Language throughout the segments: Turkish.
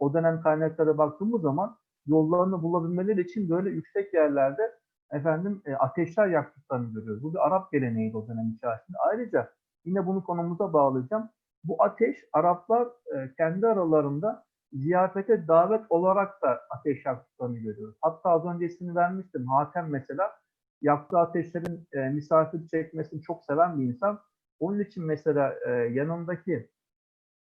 o dönem kaynaklara baktığımız zaman yollarını bulabilmeleri için böyle yüksek yerlerde efendim e, ateşler yaktıklarını görüyoruz. Bu bir Arap geleneğiydi o dönem içerisinde. Ayrıca yine bunu konumuza bağlayacağım. Bu ateş Araplar e, kendi aralarında ziyafete davet olarak da ateş yaktıklarını görüyoruz. Hatta az önce ismini vermiştim. Hatem mesela yaktığı ateşlerin e, misafir çekmesini çok seven bir insan. Onun için mesela e, yanındaki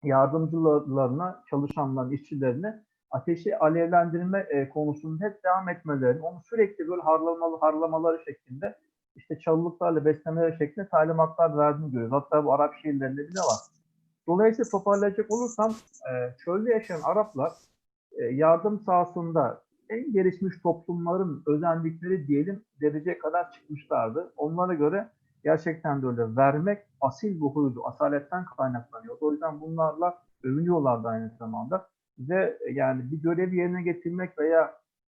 yardımcılarına, çalışanların, işçilerine ateşi alevlendirme e, konusunda hep devam etmelerini, onu sürekli böyle harlamalı, harlamaları şeklinde işte çalılıklarla beslemeleri şeklinde talimatlar verdiğini görüyoruz. Hatta bu Arap şiirlerinde bile var. Dolayısıyla toparlayacak olursam e, çölde yaşayan Araplar e, yardım sahasında en gelişmiş toplumların özendikleri diyelim dereceye kadar çıkmışlardı. Onlara göre gerçekten de öyle vermek asil bir huydu. Asaletten kaynaklanıyor. O yüzden bunlarla övünüyorlardı aynı zamanda. Ve e, yani bir görevi yerine getirmek veya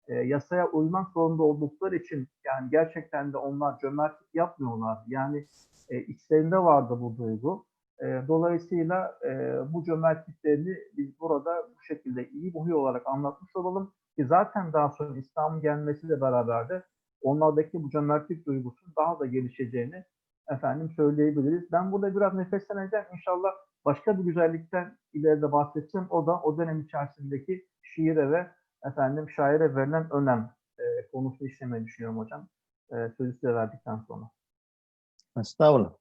e, yasaya uymak zorunda oldukları için yani gerçekten de onlar cömertlik yapmıyorlar. Yani e, içlerinde vardı bu duygu. E, dolayısıyla e, bu cömertliklerini biz burada bu şekilde iyi huy olarak anlatmış olalım. Ki zaten daha sonra İslam'ın gelmesiyle beraber de onlardaki bu cömertlik duygusunun daha da gelişeceğini efendim söyleyebiliriz. Ben burada biraz nefesleneceğim. İnşallah başka bir güzellikten ileride bahsedeceğim. O da o dönem içerisindeki şiire ve efendim şaire verilen önem e, konusunu işlemeyi düşünüyorum hocam. E, sözü size verdikten sonra. Estağfurullah.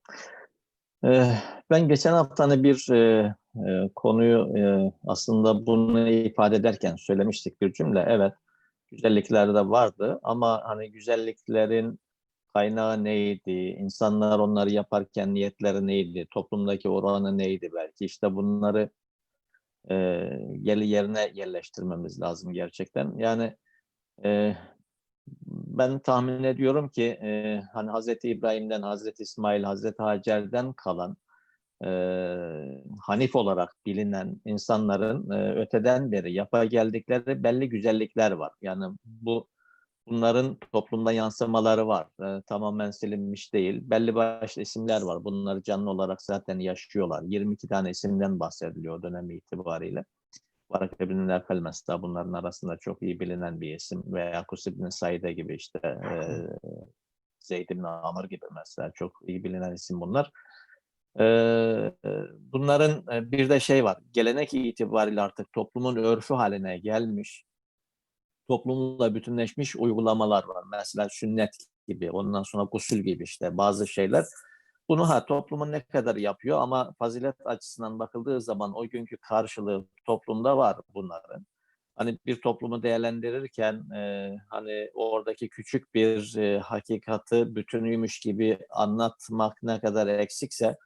Ee, ben geçen hafta hani bir e, e, konuyu e, aslında bunu ifade ederken söylemiştik bir cümle. Evet, güzellikler de vardı ama hani güzelliklerin kaynağı neydi, insanlar onları yaparken niyetleri neydi, toplumdaki oranı neydi belki? İşte bunları e, yeri yerine yerleştirmemiz lazım gerçekten. Yani e, ben tahmin ediyorum ki e, hani Hazreti İbrahim'den, Hazreti İsmail, Hazreti Hacer'den kalan e, Hanif olarak bilinen insanların e, öteden beri yapa geldikleri belli güzellikler var. Yani bu bunların toplumda yansımaları var. E, tamamen silinmiş değil. Belli başlı isimler var. Bunları canlı olarak zaten yaşıyorlar. 22 tane isimden bahsediliyor o dönem itibariyle. Barak ibn Nefel mesela bunların arasında çok iyi bilinen bir isim veya Kus ibn Saide gibi işte e, Zeyd ibn Amr gibi mesela çok iyi bilinen isim bunlar. E, bunların e, bir de şey var, gelenek itibariyle artık toplumun örfü haline gelmiş, toplumla bütünleşmiş uygulamalar var. Mesela sünnet gibi, ondan sonra gusül gibi işte bazı şeyler. Bunu ha toplumun ne kadar yapıyor ama fazilet açısından bakıldığı zaman o günkü karşılığı toplumda var bunların. Hani bir toplumu değerlendirirken e, hani oradaki küçük bir e, hakikati bütünüymüş gibi anlatmak ne kadar eksikse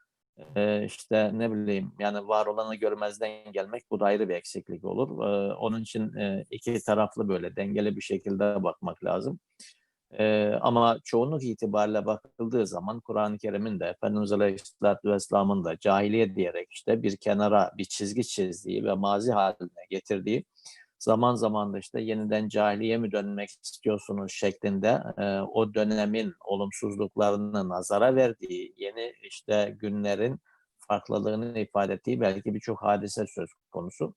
e, işte ne bileyim yani var olanı görmezden gelmek bu da ayrı bir eksiklik olur. E, onun için e, iki taraflı böyle dengeli bir şekilde bakmak lazım. Ee, ama çoğunluk itibariyle bakıldığı zaman Kur'an-ı Kerim'in de Efendimiz Aleyhisselatü Vesselam'ın da cahiliye diyerek işte bir kenara bir çizgi çizdiği ve mazi haline getirdiği zaman zaman da işte yeniden cahiliye mi dönmek istiyorsunuz şeklinde e, o dönemin olumsuzluklarını nazara verdiği yeni işte günlerin farklılığını ifade ettiği belki birçok hadise söz konusu.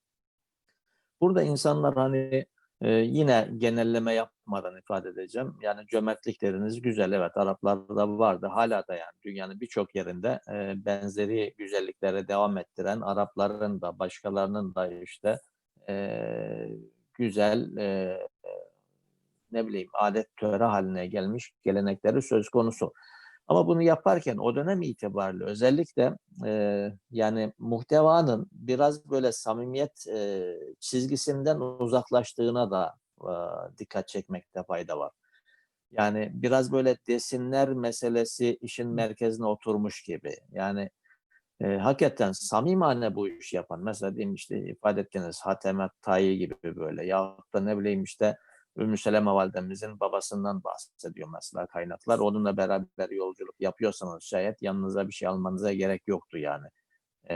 Burada insanlar hani ee, yine genelleme yapmadan ifade edeceğim. Yani cömertlikleriniz güzel. Evet Araplarda vardı. Hala da yani dünyanın birçok yerinde e, benzeri güzelliklere devam ettiren Arapların da başkalarının da işte e, güzel e, ne bileyim adet töre haline gelmiş gelenekleri söz konusu. Ama bunu yaparken o dönem itibariyle özellikle e, yani muhtevanın biraz böyle samimiyet e, çizgisinden uzaklaştığına da e, dikkat çekmekte fayda var. Yani biraz böyle desinler meselesi işin merkezine oturmuş gibi. Yani e, hakikaten samimane bu iş yapan, mesela diyeyim işte ifade ettiğiniz Hatemet Tayi gibi böyle ya da ne bileyim işte Ümmü Seleme validemizin babasından bahsediyor mesela kaynaklar. Onunla beraber yolculuk yapıyorsanız şayet yanınıza bir şey almanıza gerek yoktu yani. Ee,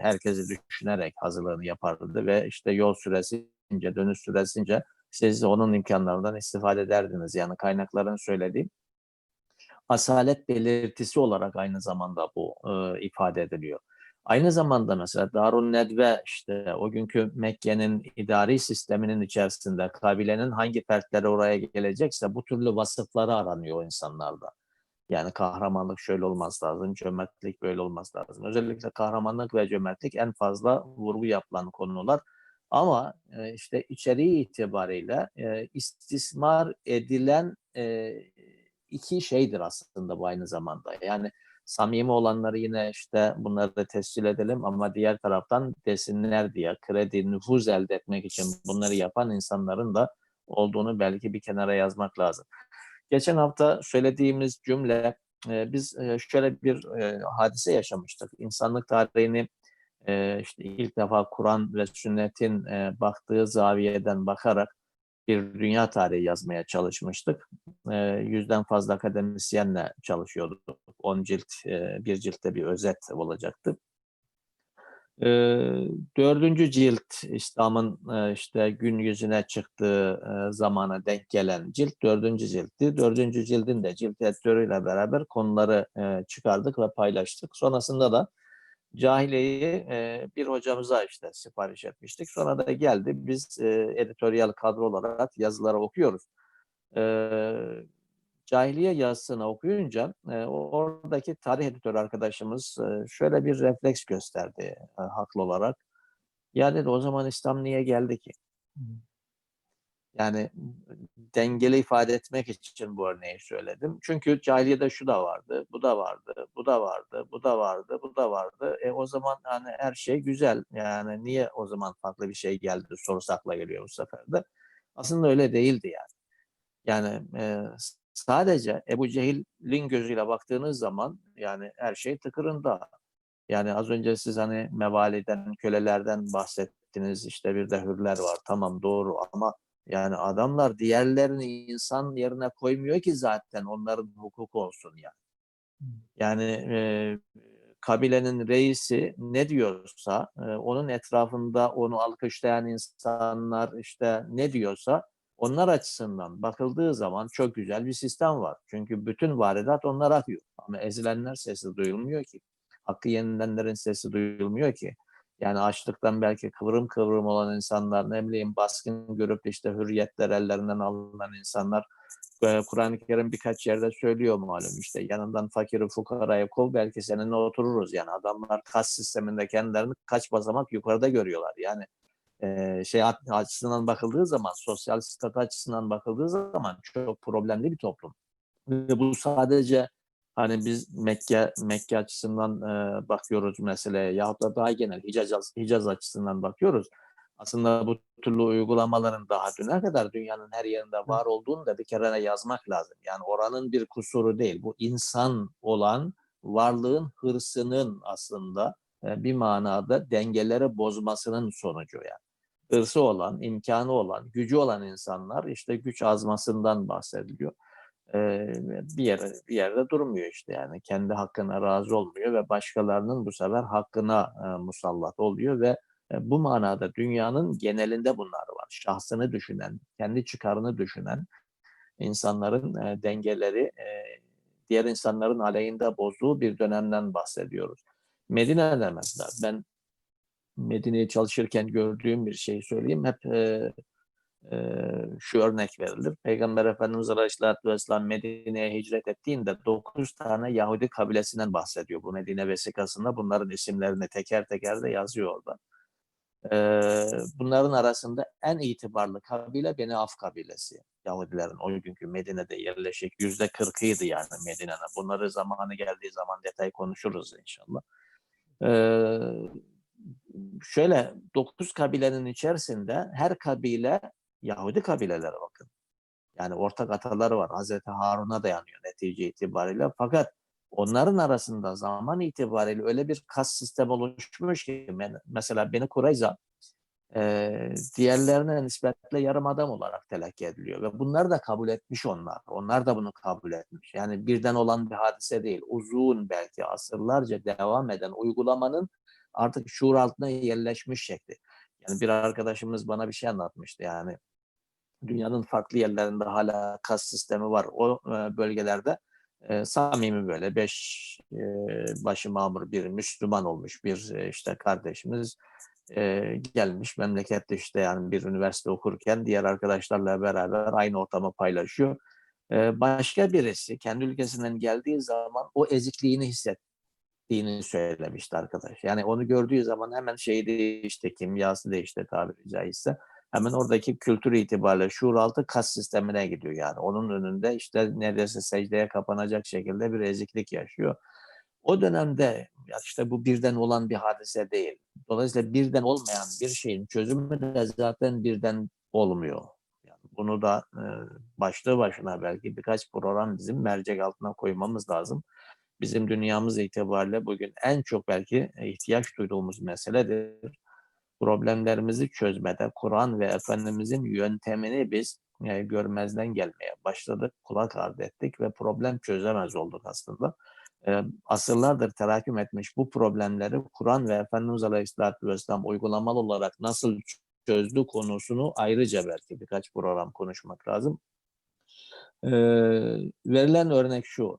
herkesi düşünerek hazırlığını yapardı ve işte yol süresince, dönüş süresince siz onun imkanlarından istifade ederdiniz. Yani kaynakların söylediği asalet belirtisi olarak aynı zamanda bu e, ifade ediliyor. Aynı zamanda mesela Darun Nedve işte o günkü Mekke'nin idari sisteminin içerisinde kabilenin hangi fertleri oraya gelecekse bu türlü vasıfları aranıyor insanlarda. Yani kahramanlık şöyle olmaz lazım, cömertlik böyle olmaz lazım. Özellikle kahramanlık ve cömertlik en fazla vurgu yapılan konular. Ama işte içeriği itibariyle istismar edilen iki şeydir aslında bu aynı zamanda. Yani samimi olanları yine işte bunları da tescil edelim ama diğer taraftan desinler diye kredi, nüfuz elde etmek için bunları yapan insanların da olduğunu belki bir kenara yazmak lazım. Geçen hafta söylediğimiz cümle e, biz e, şöyle bir e, hadise yaşamıştık. İnsanlık tarihini işte ilk defa Kur'an ve sünnetin baktığı zaviyeden bakarak bir dünya tarihi yazmaya çalışmıştık. E, yüzden fazla akademisyenle çalışıyorduk. 10 cilt, e, bir ciltte bir özet olacaktı. E, dördüncü cilt İslam'ın e, işte gün yüzüne çıktığı e, zamana denk gelen cilt dördüncü ciltti. Dördüncü cildin de cilt editörüyle beraber konuları e, çıkardık ve paylaştık. Sonrasında da Cahiliye'yi e, bir hocamıza işte sipariş etmiştik. Sonra da geldi. Biz e, editoryal kadro olarak yazıları okuyoruz. E, Cahiliye yazısını okuyunca e, oradaki tarih editörü arkadaşımız e, şöyle bir refleks gösterdi e, haklı olarak. Ya dedi o zaman İslam niye geldi ki? Yani dengeli ifade etmek için bu örneği söyledim. Çünkü cahiliyede şu da vardı, bu da vardı, bu da vardı, bu da vardı, bu da vardı. E o zaman hani her şey güzel. Yani niye o zaman farklı bir şey geldi sorusu akla geliyor bu sefer de. Aslında öyle değildi yani. Yani e, sadece Ebu Cehil'in gözüyle baktığınız zaman yani her şey tıkırında. Yani az önce siz hani mevaliden, kölelerden bahsettiniz. İşte bir de hürler var. Tamam doğru ama yani adamlar diğerlerini insan yerine koymuyor ki zaten onların hukuku olsun yani. Yani e, kabilenin reisi ne diyorsa e, onun etrafında onu alkışlayan insanlar işte ne diyorsa onlar açısından bakıldığı zaman çok güzel bir sistem var. Çünkü bütün varidat onlar akıyor. Ama ezilenler sesi duyulmuyor ki. Hakkı yenilenlerin sesi duyulmuyor ki. Yani açlıktan belki kıvrım kıvrım olan insanlar, ne bileyim baskın görüp işte hürriyetler ellerinden alınan insanlar, Kur'an-ı Kerim birkaç yerde söylüyor malum işte yanından fakiri fukarayı kov belki seninle otururuz. Yani adamlar kas sisteminde kendilerini kaç basamak yukarıda görüyorlar. Yani e, şey açısından bakıldığı zaman sosyal statü açısından bakıldığı zaman çok problemli bir toplum. Ve bu sadece Hani biz Mekke Mekke açısından e, bakıyoruz meseleye yahut da daha genel Hicaz, Hicaz açısından bakıyoruz. Aslında bu türlü uygulamaların daha düne kadar dünyanın her yerinde var olduğunu da bir kere yazmak lazım. Yani oranın bir kusuru değil. Bu insan olan varlığın hırsının aslında e, bir manada dengeleri bozmasının sonucu yani. Hırsı olan, imkanı olan, gücü olan insanlar işte güç azmasından bahsediliyor bir yere bir yerde durmuyor işte yani kendi hakkına razı olmuyor ve başkalarının bu sefer hakkına musallat oluyor ve bu manada dünyanın genelinde bunlar var. Şahsını düşünen, kendi çıkarını düşünen insanların dengeleri diğer insanların aleyhinde bozduğu bir dönemden bahsediyoruz. Medine'de mesela ben Medine'ye çalışırken gördüğüm bir şey söyleyeyim. Hep e, şu örnek verilir. Peygamber Efendimiz Aleyhisselatü Vesselam Medine'ye hicret ettiğinde 9 tane Yahudi kabilesinden bahsediyor bu Medine vesikasında. Bunların isimlerini teker teker de yazıyor orada. Bunların arasında en itibarlı kabile Beni Af kabilesi. Yahudilerin o günkü Medine'de yerleşik yüzde kırkıydı yani Medine'nin. Bunları zamanı geldiği zaman detay konuşuruz inşallah. Şöyle dokuz kabilenin içerisinde her kabile Yahudi kabilelere bakın. Yani ortak ataları var. Hazreti Harun'a dayanıyor netice itibariyle. Fakat onların arasında zaman itibariyle öyle bir kas sistem oluşmuş ki mesela beni Kureyza e, diğerlerine nispetle yarım adam olarak telakki ediliyor. Ve bunları da kabul etmiş onlar. Onlar da bunu kabul etmiş. Yani birden olan bir hadise değil. Uzun belki asırlarca devam eden uygulamanın artık şuur altına yerleşmiş şekli. Yani bir arkadaşımız bana bir şey anlatmıştı. Yani dünyanın farklı yerlerinde hala kas sistemi var. O bölgelerde e, samimi böyle beş e, başı mamur bir Müslüman olmuş bir e, işte kardeşimiz e, gelmiş memlekette işte yani bir üniversite okurken diğer arkadaşlarla beraber aynı ortamı paylaşıyor. E, başka birisi kendi ülkesinden geldiği zaman o ezikliğini hissettiğini söylemişti arkadaş. Yani onu gördüğü zaman hemen şey değişti, kimyası değişti tabiri caizse. Hemen oradaki kültür itibariyle şuur altı kas sistemine gidiyor yani. Onun önünde işte neredeyse secdeye kapanacak şekilde bir eziklik yaşıyor. O dönemde işte bu birden olan bir hadise değil. Dolayısıyla birden olmayan bir şeyin çözümü de zaten birden olmuyor. Yani bunu da e, başlı başına belki birkaç program bizim mercek altına koymamız lazım. Bizim dünyamız itibariyle bugün en çok belki ihtiyaç duyduğumuz meseledir. Problemlerimizi çözmede Kur'an ve Efendimizin yöntemini biz e, görmezden gelmeye başladık, kulak ardı ettik ve problem çözemez olduk aslında e, asırlardır teraküm etmiş bu problemleri Kur'an ve Efendimiz Aleyhisselatü Vesselam uygulamalı olarak nasıl çözdü konusunu ayrıca belki birkaç program konuşmak lazım. E, verilen örnek şu.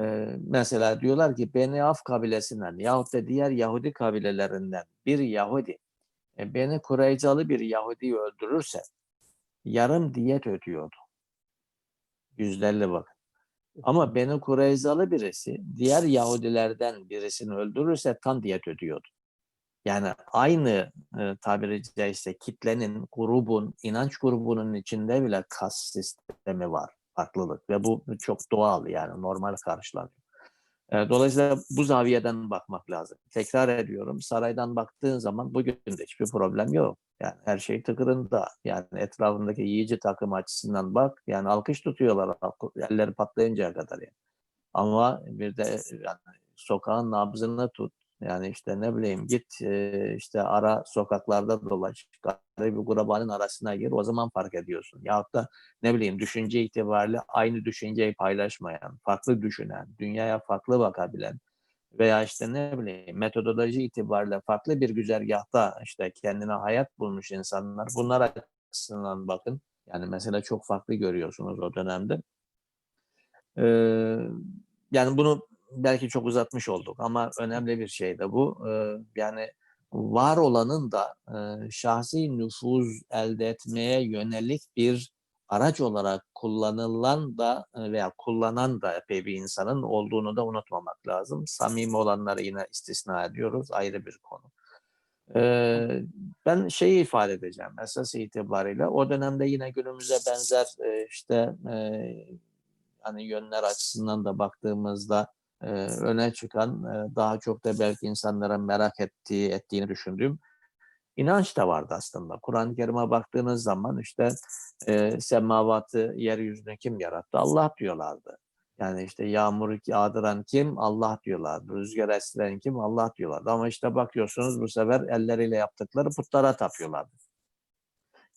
E, mesela diyorlar ki Beni Af kabilesinden yahut da diğer Yahudi kabilelerinden bir Yahudi e, Beni Kureycalı bir Yahudi'yi öldürürse yarım diyet ödüyordu. Yüzlerle bakın. Ama Beni Kureyzalı birisi diğer Yahudilerden birisini öldürürse tam diyet ödüyordu. Yani aynı e, tabiri caizse kitlenin, grubun, inanç grubunun içinde bile kas sistemi var, farklılık ve bu çok doğal yani normal karşılanıyor. E, dolayısıyla bu zaviyeden bakmak lazım. Tekrar ediyorum, saraydan baktığın zaman bugün de hiçbir problem yok. Yani her şey tıkırında. Yani etrafındaki yiyici takım açısından bak. Yani alkış tutuyorlar. Elleri patlayıncaya kadar yani. Ama bir de yani sokağın nabzını tut. Yani işte ne bileyim git işte ara sokaklarda dolaş. Bir grubanın arasına gir. O zaman fark ediyorsun. Yahut da ne bileyim düşünce itibariyle aynı düşünceyi paylaşmayan, farklı düşünen, dünyaya farklı bakabilen, veya işte ne bileyim metodoloji itibariyle farklı bir güzergahta işte kendine hayat bulmuş insanlar. Bunlar açısından bakın. Yani mesela çok farklı görüyorsunuz o dönemde. Ee, yani bunu belki çok uzatmış olduk ama önemli bir şey de bu. Ee, yani var olanın da e, şahsi nüfuz elde etmeye yönelik bir araç olarak kullanılan da veya kullanan da epey bir insanın olduğunu da unutmamak lazım. Samimi olanları yine istisna ediyoruz. Ayrı bir konu. Ee, ben şeyi ifade edeceğim esas itibariyle. O dönemde yine günümüze benzer e, işte e, hani yönler açısından da baktığımızda öne çıkan daha çok da belki insanlara merak ettiği ettiğini düşündüğüm inanç da vardı aslında. Kur'an-ı Kerim'e baktığınız zaman işte e, semavatı, yeryüzünü kim yarattı? Allah diyorlardı. Yani işte yağmuru yağdıran kim? Allah diyorlardı. Rüzgar estiren kim? Allah diyorlardı. Ama işte bakıyorsunuz bu sefer elleriyle yaptıkları putlara tapıyorlardı.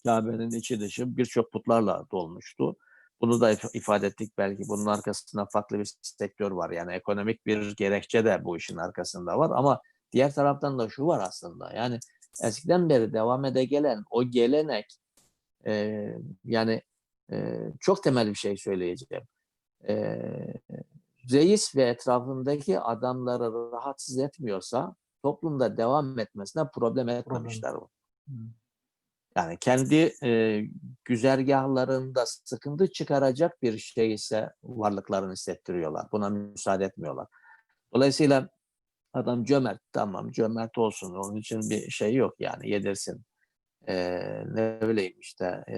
Kabe'nin içi dışı birçok putlarla dolmuştu. Bunu da ifade ettik belki bunun arkasında farklı bir sektör var. Yani ekonomik bir gerekçe de bu işin arkasında var ama diğer taraftan da şu var aslında. Yani eskiden beri devam ede gelen o gelenek e, yani e, çok temel bir şey söyleyeceğim. E, reis ve etrafındaki adamları rahatsız etmiyorsa toplumda devam etmesine problem etmemişler. bu. Yani kendi e, güzergahlarında sıkıntı çıkaracak bir şey ise varlıklarını hissettiriyorlar. Buna müsaade etmiyorlar. Dolayısıyla adam cömert tamam cömert olsun onun için bir şey yok yani yedirsin. Ee, ne bileyim işte e,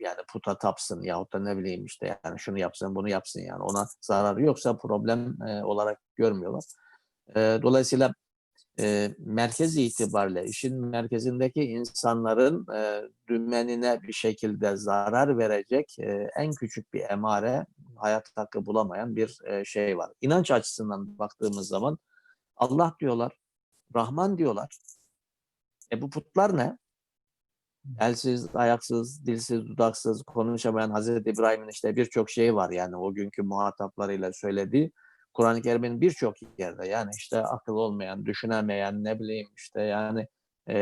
yani puta tapsın yahut da ne bileyim işte yani şunu yapsın bunu yapsın yani ona zararı yoksa problem e, olarak görmüyorlar. E, dolayısıyla e, merkez itibariyle işin merkezindeki insanların e, dümenine bir şekilde zarar verecek e, en küçük bir emare hayat hakkı bulamayan bir e, şey var. İnanç açısından baktığımız zaman Allah diyorlar, Rahman diyorlar. E bu putlar ne? Elsiz, ayaksız, dilsiz, dudaksız, konuşamayan Hazreti İbrahim'in işte birçok şeyi var yani o günkü muhataplarıyla söylediği. Kur'an-ı Kerim'in birçok yerde yani işte akıl olmayan, düşünemeyen, ne bileyim işte yani e,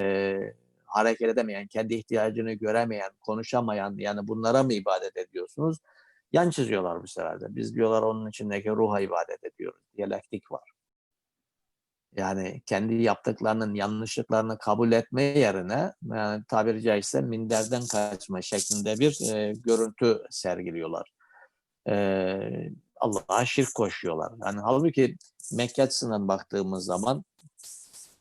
e, hareket edemeyen, kendi ihtiyacını göremeyen, konuşamayan yani bunlara mı ibadet ediyorsunuz? yan çiziyorlar bu sefer. Biz diyorlar onun içindeki ruha ibadet ediyoruz. Diyalektik var. Yani kendi yaptıklarının yanlışlıklarını kabul etme yerine yani tabiri caizse minderden kaçma şeklinde bir e, görüntü sergiliyorlar. E, Allah'a şirk koşuyorlar. Yani halbuki Mekke açısından baktığımız zaman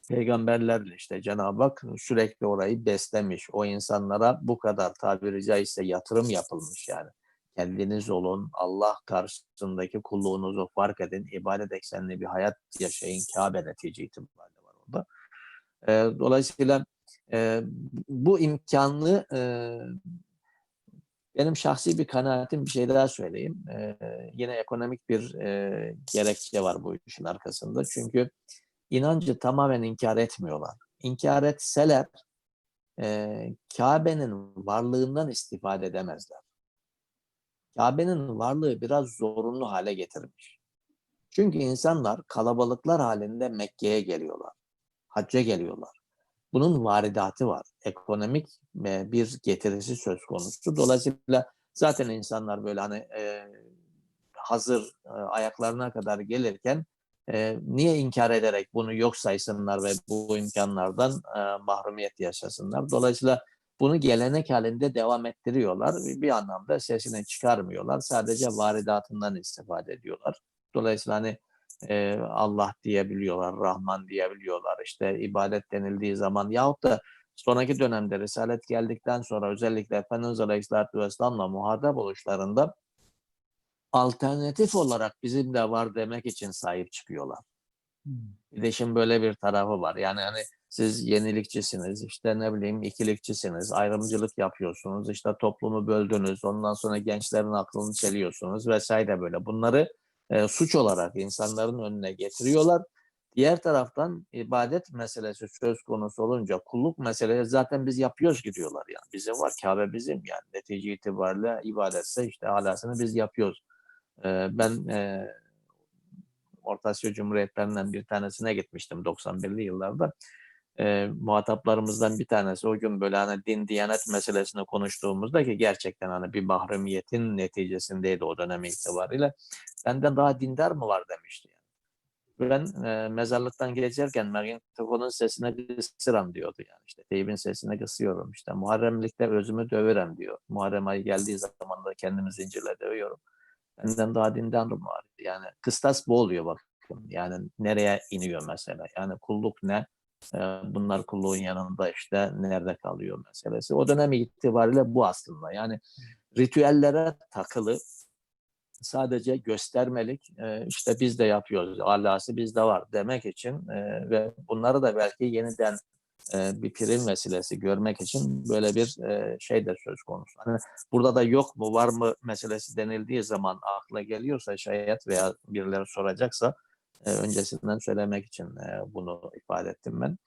peygamberlerle işte Cenab-ı Hak sürekli orayı beslemiş. O insanlara bu kadar tabiri caizse yatırım yapılmış yani. Kendiniz olun, Allah karşısındaki kulluğunuzu fark edin, ibadet eksenli bir hayat yaşayın, Kabe netice itibariyle var orada. Ee, dolayısıyla bu imkanlı benim şahsi bir kanaatim bir şey daha söyleyeyim. Ee, yine ekonomik bir e, gerekçe var bu işin arkasında. Çünkü inancı tamamen inkar etmiyorlar. İnkar etseler e, Kabe'nin varlığından istifade edemezler. Kabe'nin varlığı biraz zorunlu hale getirmiş. Çünkü insanlar kalabalıklar halinde Mekke'ye geliyorlar. Hacca geliyorlar. Bunun varidatı var. Ekonomik bir getirisi söz konusu. Dolayısıyla zaten insanlar böyle hani hazır ayaklarına kadar gelirken niye inkar ederek bunu yok saysınlar ve bu imkanlardan mahrumiyet yaşasınlar. Dolayısıyla bunu gelenek halinde devam ettiriyorlar. Bir anlamda sesini çıkarmıyorlar. Sadece varidatından istifade ediyorlar. Dolayısıyla hani e, Allah diyebiliyorlar, Rahman diyebiliyorlar. İşte ibadet denildiği zaman yahut da sonraki dönemde Risalet geldikten sonra özellikle Efendimiz Aleyhisselatü Vesselam'la muhatap oluşlarında alternatif olarak bizim de var demek için sahip çıkıyorlar. Hmm. Bir de şimdi böyle bir tarafı var. Yani hani siz yenilikçisiniz, işte ne bileyim ikilikçisiniz, ayrımcılık yapıyorsunuz, işte toplumu böldünüz, ondan sonra gençlerin aklını çeliyorsunuz vesaire böyle. Bunları e, suç olarak insanların önüne getiriyorlar. Diğer taraftan ibadet meselesi söz konusu olunca kulluk meselesi zaten biz yapıyoruz gidiyorlar yani. Bizim var Kabe bizim yani netice itibariyle ibadetse işte alasını biz yapıyoruz. E, ben e, Orta Asya Cumhuriyetlerinden bir tanesine gitmiştim 91'li yıllarda. E, muhataplarımızdan bir tanesi o gün böyle hani din diyanet meselesini konuştuğumuzda ki gerçekten hani bir mahrumiyetin neticesindeydi o dönem itibariyle. Benden daha dindar mı var demişti. Yani. Ben e, mezarlıktan geçerken magnetofonun sesine kısırım diyordu yani işte teybin sesine kısıyorum işte Muharremlikte özümü döverim diyor. Muharrem ayı geldiği zaman da kendimi zincirle dövüyorum. Benden daha dindarım var. Yani kıstas bu oluyor bakın. Yani nereye iniyor mesela? Yani kulluk ne? Bunlar kulluğun yanında işte nerede kalıyor meselesi. O dönem itibariyle bu aslında. Yani ritüellere takılı sadece göstermelik işte biz de yapıyoruz. Allah'sı bizde var demek için ve bunları da belki yeniden bir prim vesilesi görmek için böyle bir şey de söz konusu. Hani burada da yok mu var mı meselesi denildiği zaman akla geliyorsa şayet veya birileri soracaksa öncesinden söylemek için bunu ifade ettim ben.